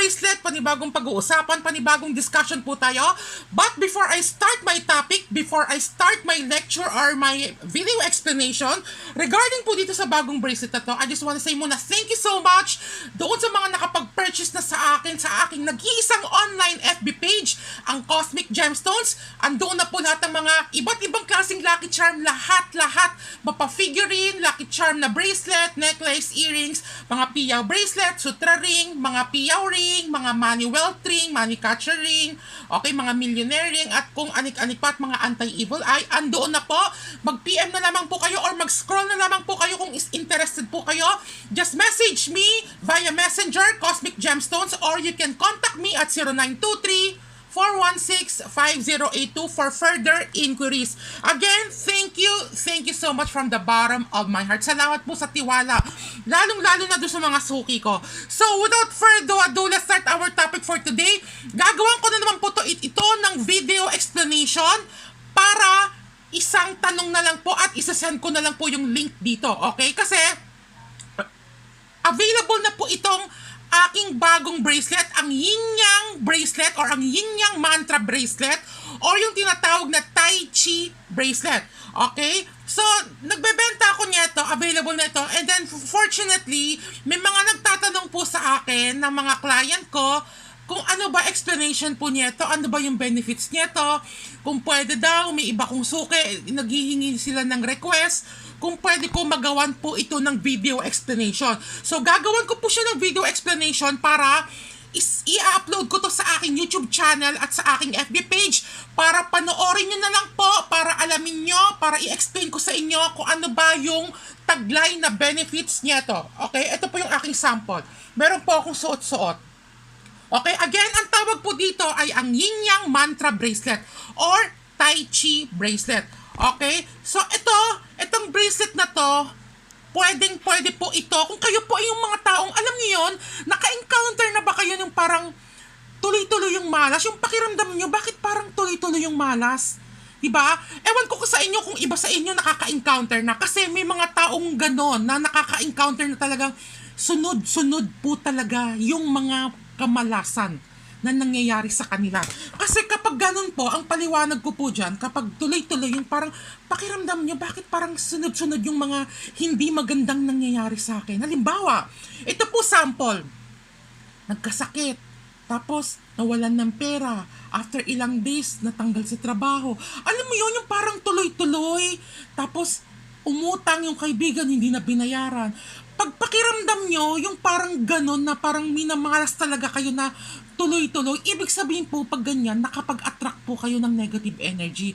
bracelet, panibagong pag-uusapan, panibagong discussion po tayo. But before I start my topic, before I start my lecture or my video explanation regarding po dito sa bagong bracelet na to, I just want to say muna thank you so much doon sa mga nakapag-purchase na sa akin, sa aking nag-iisang online FB page, ang Cosmic Gemstones. Andoon na po lahat ng mga iba't ibang klaseng lucky charm, lahat-lahat, mapa-figurine, lucky charm na bracelet, necklace, earrings, mga piyaw bracelet, sutra ring, mga piyaw ring, mga money wealth ring, money catcher ring, okay, mga millionaire ring, at kung anik-anik pa at mga anti-evil eye, andoon na po. Mag-PM na lamang po kayo or mag-scroll na lamang po kayo kung is interested po kayo. Just message me via Messenger, Cosmic Gemstones, or you can contact me at 0923 416-5082 for further inquiries. Again, thank you, thank you so much from the bottom of my heart. Salamat po sa tiwala, lalong-lalo na doon sa mga suki ko. So, without further ado, let's start our topic for today. Gagawan ko na naman po to, ito ng video explanation para isang tanong na lang po at isasend ko na lang po yung link dito, okay? Kasi, available na po itong aking bagong bracelet, ang Yin Yang bracelet or ang Yin Yang mantra bracelet or yung tinatawag na Tai Chi bracelet. Okay? So, nagbebenta ako nito, available na ito. And then, fortunately, may mga nagtatanong po sa akin ng mga client ko kung ano ba explanation po nito, ano ba yung benefits nito, kung pwede daw, may iba kong suki, naghihingi sila ng request, kung pwede ko magawan po ito ng video explanation. So, gagawan ko po siya ng video explanation para i-upload ko to sa aking YouTube channel at sa aking FB page para panoorin nyo na lang po, para alamin nyo, para i-explain ko sa inyo kung ano ba yung taglay na benefits nito. Okay, ito po yung aking sample. Meron po akong suot-suot. Okay, again, ang tawag po dito ay ang Yin Yang Mantra Bracelet or Tai Chi Bracelet. Okay? So, ito, itong bracelet na to, pwedeng pwede po ito. Kung kayo po ay yung mga taong, alam niyo yun, naka-encounter na ba kayo ng parang tuloy-tuloy yung malas? Yung pakiramdam niyo, bakit parang tuloy-tuloy yung malas? Diba? Ewan ko ko sa inyo kung iba sa inyo nakaka-encounter na kasi may mga taong ganon na nakaka-encounter na talagang sunod-sunod po talaga yung mga kamalasan na nangyayari sa kanila. Kasi kapag ganun po, ang paliwanag ko po dyan, kapag tuloy-tuloy yung parang pakiramdam nyo, bakit parang sunod-sunod yung mga hindi magandang nangyayari sa akin. Halimbawa, ito po sample. Nagkasakit. Tapos, nawalan ng pera. After ilang days, natanggal sa trabaho. Alam mo yun, yung parang tuloy-tuloy. Tapos, umutang yung kaibigan, hindi na binayaran. Pag pakiramdam nyo, yung parang ganon na parang minamalas talaga kayo na tuloy-tuloy, ibig sabihin po pag ganyan, nakapag-attract po kayo ng negative energy.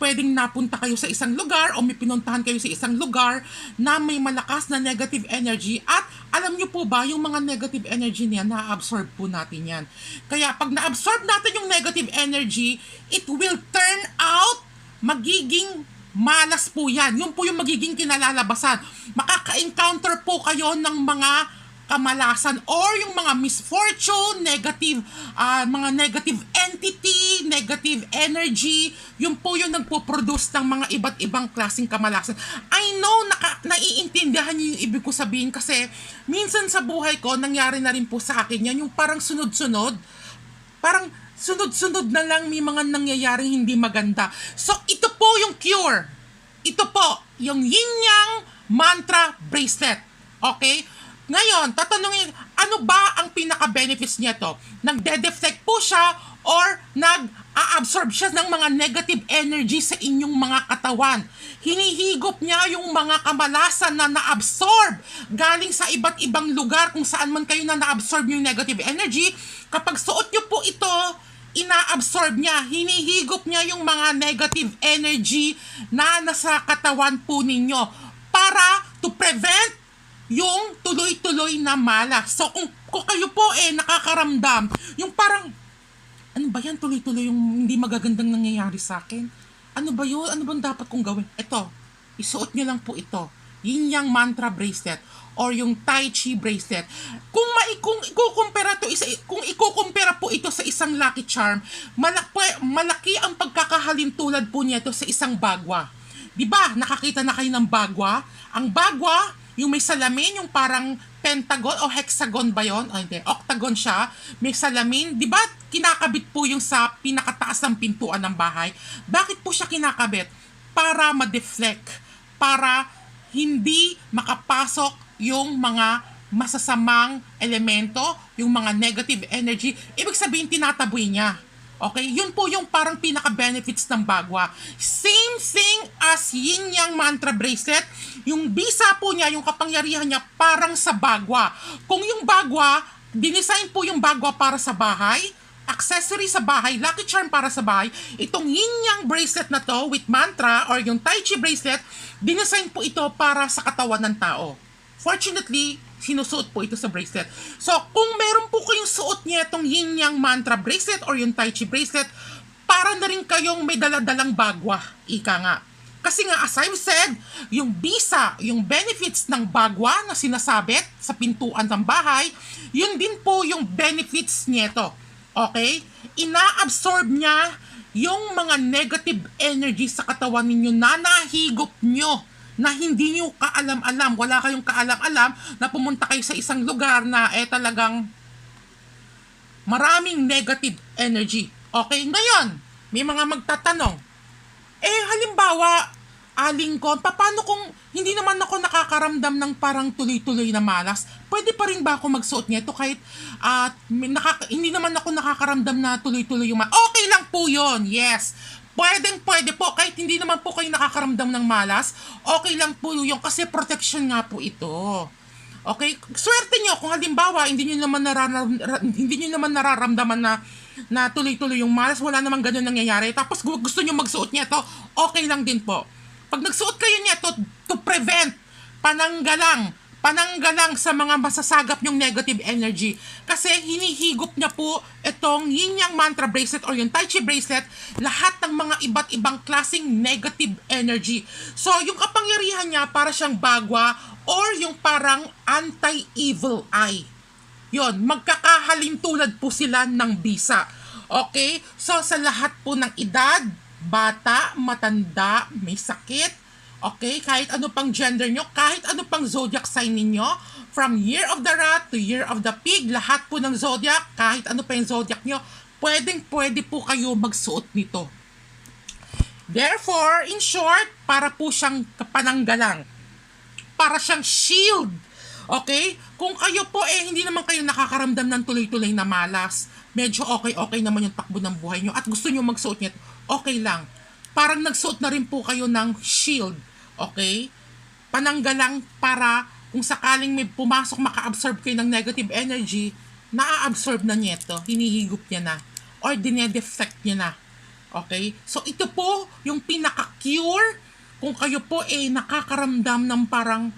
Pwedeng napunta kayo sa isang lugar o may pinuntahan kayo sa isang lugar na may malakas na negative energy at alam nyo po ba, yung mga negative energy niya, na-absorb po natin yan. Kaya pag na-absorb natin yung negative energy, it will turn out magiging malas po yan. Yun po yung magiging kinalalabasan. Makaka-encounter po kayo ng mga kamalasan or yung mga misfortune, negative, ah, mga negative entity, negative energy, yun po yung nagpo-produce ng mga iba't ibang klaseng kamalasan. I know, naka, naiintindihan niyo yung ibig ko sabihin kasi minsan sa buhay ko, nangyari na rin po sa akin yan, yung parang sunod-sunod, parang sunod-sunod na lang may mga nangyayaring hindi maganda. So, ito po yung cure. Ito po, yung yin yang mantra bracelet. Okay? Ngayon, tatanungin, ano ba ang pinaka-benefits niya to? Nagde-deflect po siya or nag-a-absorb siya ng mga negative energy sa inyong mga katawan. Hinihigop niya yung mga kamalasan na na-absorb galing sa iba't ibang lugar kung saan man kayo na na-absorb yung negative energy. Kapag suot niyo po ito, ina-absorb niya, hinihigop niya yung mga negative energy na nasa katawan po ninyo para to prevent yung tuloy-tuloy na malas. So kung, kung kayo po eh nakakaramdam, yung parang, ano ba yan tuloy-tuloy yung hindi magagandang nangyayari sa akin? Ano ba yun? Ano bang dapat kong gawin? Ito, isuot nyo lang po ito. Yin Yang Mantra Bracelet or yung Tai Chi bracelet. Kung mai kung ikukumpara to isa kung ikukumpara po ito sa isang lucky charm, malaki, malaki ang pagkakahalin tulad po nito sa isang bagwa. di ba, nakakita na kayo ng bagwa? Ang bagwa, yung may salamin, yung parang pentagon o hexagon ba yon? O hindi, octagon siya. May salamin. Di ba, kinakabit po yung sa pinakataas ng pintuan ng bahay? Bakit po siya kinakabit? Para ma-deflect. Para hindi makapasok yung mga masasamang elemento, yung mga negative energy. Ibig sabihin, tinataboy niya. Okay? Yun po yung parang pinaka-benefits ng bagwa. Same thing as yin yang mantra bracelet. Yung bisa po niya, yung kapangyarihan niya, parang sa bagwa. Kung yung bagwa, dinesign po yung bagwa para sa bahay, accessory sa bahay, lucky charm para sa bahay, itong yin yang bracelet na to with mantra or yung tai chi bracelet, dinesign po ito para sa katawan ng tao. Fortunately, sinusuot po ito sa bracelet. So, kung meron po kayong suot niya itong yin yang mantra bracelet or yung tai chi bracelet, para na rin kayong may daladalang bagwa, ika nga. Kasi nga, as I've said, yung bisa, yung benefits ng bagwa na sinasabit sa pintuan ng bahay, yun din po yung benefits nito. Okay? Ina-absorb niya yung mga negative energy sa katawan ninyo na nahigop nyo na hindi nyo kaalam-alam, wala kayong kaalam-alam na pumunta kayo sa isang lugar na eh talagang maraming negative energy. Okay, ngayon, may mga magtatanong, eh halimbawa, aling ko, paano kung hindi naman ako nakakaramdam ng parang tuloy-tuloy na malas? Pwede pa rin ba ako magsuot nito kahit at nakaka- hindi naman ako nakakaramdam na tuloy-tuloy yung malas? Okay lang po yon yes. Pwedeng pwede po, kahit hindi naman po kayo nakakaramdam ng malas, okay lang po yung kasi protection nga po ito. Okay? Swerte nyo kung halimbawa hindi niyo naman nararam, ra- hindi niyo naman nararamdaman na na tuloy-tuloy yung malas, wala namang ganun nangyayari. Tapos gu- gusto niyo magsuot niya to, okay lang din po. Pag nagsuot kayo niya to to prevent pananggalang pananggalang sa mga masasagap yung negative energy. Kasi hinihigop niya po itong yin yang mantra bracelet or yung tai chi bracelet, lahat ng mga iba't ibang klaseng negative energy. So, yung kapangyarihan niya para siyang bagwa or yung parang anti-evil eye. Yon, magkakahalin tulad po sila ng bisa. Okay? So, sa lahat po ng edad, bata, matanda, may sakit, okay, kahit ano pang gender nyo, kahit ano pang zodiac sign ninyo, from year of the rat to year of the pig, lahat po ng zodiac, kahit ano pa yung zodiac nyo, pwedeng pwede po kayo magsuot nito. Therefore, in short, para po siyang kapananggalang. Para siyang shield. Okay? Kung kayo po eh hindi naman kayo nakakaramdam ng tuloy-tuloy na malas, medyo okay-okay naman yung takbo ng buhay nyo at gusto nyo magsuot nito, okay lang. Parang nagsuot na rin po kayo ng shield. Okay? Pananggalang para kung sakaling may pumasok maka-absorb kayo ng negative energy, na-absorb na niya ito, hinihigop niya na, or dinedeflect niya na. Okay? So, ito po yung pinaka-cure kung kayo po eh nakakaramdam ng parang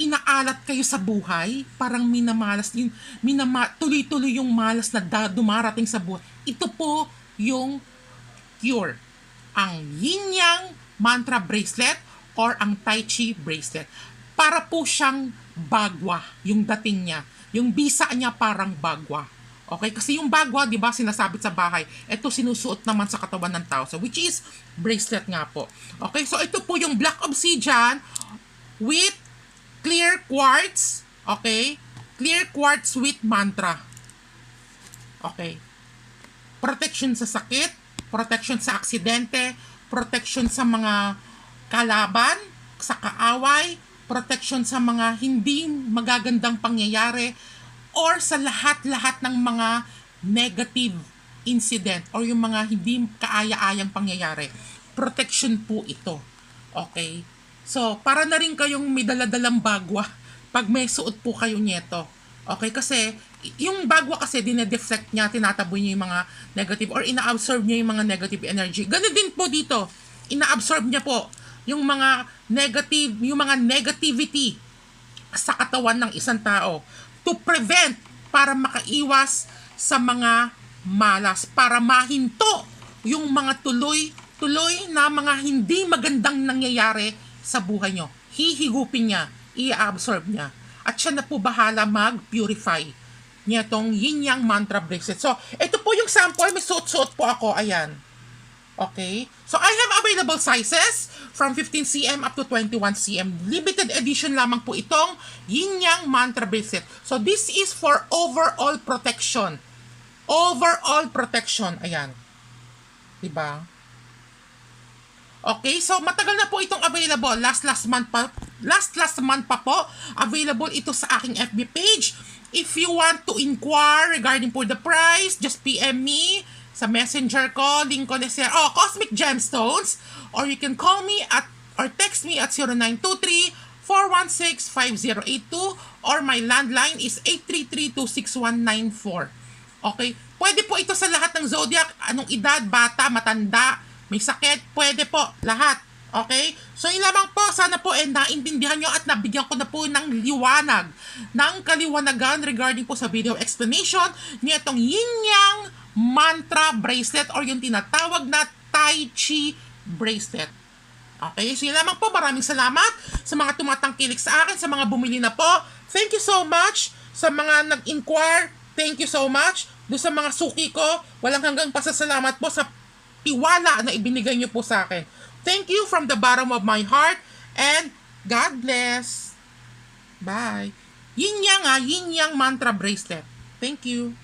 inaalat kayo sa buhay, parang minamalas, yun, minama, tuloy-tuloy yung malas na da, dumarating sa buhay. Ito po yung cure. Ang yin yang mantra bracelet or ang tai chi bracelet. Para po siyang bagwa yung dating niya. Yung bisa niya parang bagwa. Okay? Kasi yung bagwa, di ba, sinasabit sa bahay. Ito sinusuot naman sa katawan ng tao. So, which is bracelet nga po. Okay? So, ito po yung black obsidian with clear quartz. Okay? Clear quartz with mantra. Okay? Protection sa sakit, protection sa aksidente, protection sa mga kalaban, sa kaaway, protection sa mga hindi magagandang pangyayari, or sa lahat-lahat ng mga negative incident or yung mga hindi kaaya-ayang pangyayari. Protection po ito. Okay? So, para na rin kayong may daladalang bagwa pag may suot po kayo nito. Okay? Kasi, yung bagwa kasi, dinedeflect niya, tinataboy niya yung mga negative or ina-absorb niya yung mga negative energy. Ganun din po dito. Ina-absorb niya po yung mga negative, yung mga negativity sa katawan ng isang tao to prevent para makaiwas sa mga malas, para mahinto yung mga tuloy-tuloy na mga hindi magandang nangyayari sa buhay nyo. Hihigupin niya, i-absorb niya. At siya na po bahala mag-purify niya tong yin yang mantra bracelet. So, ito po yung sample. May suot-suot po ako. Ayan. Okay? So, I have available sizes from 15 cm up to 21 cm. Limited edition lamang po itong Yin Yang Mantra Bracelet. So, this is for overall protection. Overall protection. Ayan. Diba? Okay, so matagal na po itong available. Last last month pa last last month pa po available ito sa aking FB page. If you want to inquire regarding po the price, just PM me sa messenger ko. Link ko na siya. Oh, Cosmic Gemstones. Or you can call me at or text me at 0923 416-5082 or my landline is 833-26194. Okay? Pwede po ito sa lahat ng zodiac. Anong edad, bata, matanda, may sakit, pwede po. Lahat. Okay? So, yun po. Sana po eh, naintindihan nyo at nabigyan ko na po ng liwanag, ng kaliwanagan regarding po sa video explanation ni itong Yin Yang Mantra Bracelet or yung tinatawag na Tai Chi Bracelet. Okay, so yun lamang po. Maraming salamat sa mga tumatangkilik sa akin, sa mga bumili na po. Thank you so much sa mga nag-inquire. Thank you so much. Doon sa mga suki ko, walang hanggang pasasalamat po sa tiwala na ibinigay niyo po sa akin. Thank you from the bottom of my heart and God bless. Bye. Yin Yang ah, Yin Yang Mantra Bracelet. Thank you.